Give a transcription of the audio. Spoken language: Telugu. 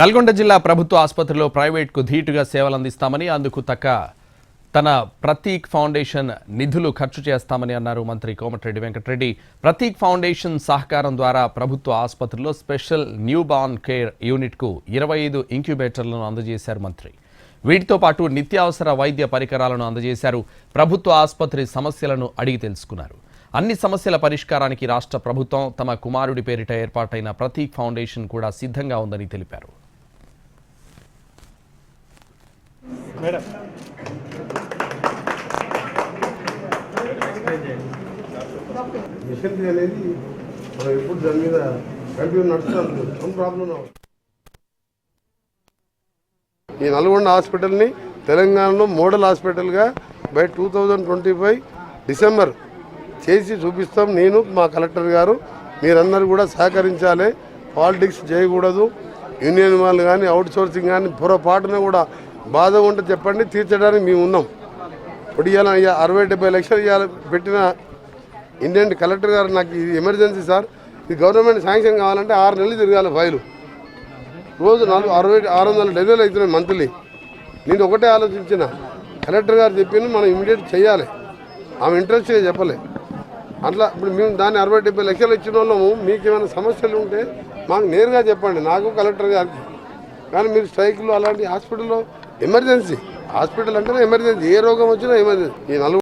నల్గొండ జిల్లా ప్రభుత్వ ఆసుపత్రిలో ప్రైవేట్కు ధీటుగా సేవలు అందిస్తామని అందుకు తక్క తన ప్రతీక్ ఫౌండేషన్ నిధులు ఖర్చు చేస్తామని అన్నారు మంత్రి కోమటిరెడ్డి వెంకటరెడ్డి. ప్రతీక్ ఫౌండేషన్ సహకారం ద్వారా ప్రభుత్వ ఆసుపత్రిలో స్పెషల్ న్యూ బార్న్ కేర్ యూనిట్కు ఇరవై ఐదు ఇంక్యుబేటర్లను అందజేశారు మంత్రి. వీటితో పాటు నిత్యావసర వైద్య పరికరాలను అందజేశారు. ప్రభుత్వ ఆసుపత్రి సమస్యలను అడిగి తెలుసుకున్నారు. అన్ని సమస్యల పరిష్కారానికి రాష్ట్ర ప్రభుత్వం తమ కుమారుడి పేరిట ఏర్పాటైన ప్రతీక్ ఫౌండేషన్ కూడా సిద్ధంగా ఉందని తెలిపారు. మిషన్ అనేది మనం ఎప్పుడు దాని మీద కంటిన్యూ నడుస్తుంది ప్రాబ్లం ఈ నల్గొండ హాస్పిటల్ని తెలంగాణలో model హాస్పిటల్గా by two thousand twenty five December చేసి చూపిస్తాం. నేను మా కలెక్టర్ గారు మీరందరూ కూడా సహకరించాలి. పాలిటిక్స్ చేయకూడదు. యూనియన్ వాళ్ళు కానీ అవుట్ సోర్సింగ్ కానీ పొరపాటున కూడా బాధ ఉంటే చెప్పండి తీర్చడానికి మేము ఉన్నాం. ఇప్పుడు ఇవాళ అరవై డెబ్బై లక్షలు ఇవాళ పెట్టిన ఇండియన్ కలెక్టర్ గారు నాకు ఇది ఎమర్జెన్సీ సార్. ఇది గవర్నమెంట్ శాంక్షన్ కావాలంటే ఆరు నెలలు తిరగాలి ఫైలు. రోజు నాలుగు అరవై ఆరు వందల డెలివరీలు అవుతున్నాయి మంత్లీ. నేను ఒకటే ఆలోచించిన. కలెక్టర్ గారు చెప్పింది మనం ఇమీడియట్ చేయాలి. ఆమె ఇంట్రెస్ట్గా చెప్పలే. అట్లా ఇప్పుడు మేము దాన్ని అరవై డెబ్బై లక్షలు ఇచ్చిన వాళ్ళము మీకు ఏమైనా సమస్యలు ఉంటే మాకు నేరుగా చెప్పండి. నాకు కలెక్టర్ గారికి. కానీ మీరు స్ట్రైక్లు అలాంటి హాస్పిటల్లో ఎమర్జెన్సీ హాస్పిటల్ అంటేనే ఎమర్జెన్సీ ఏ రోగం వచ్చినా ఎమర్జెన్సీ ఈ నలుగురు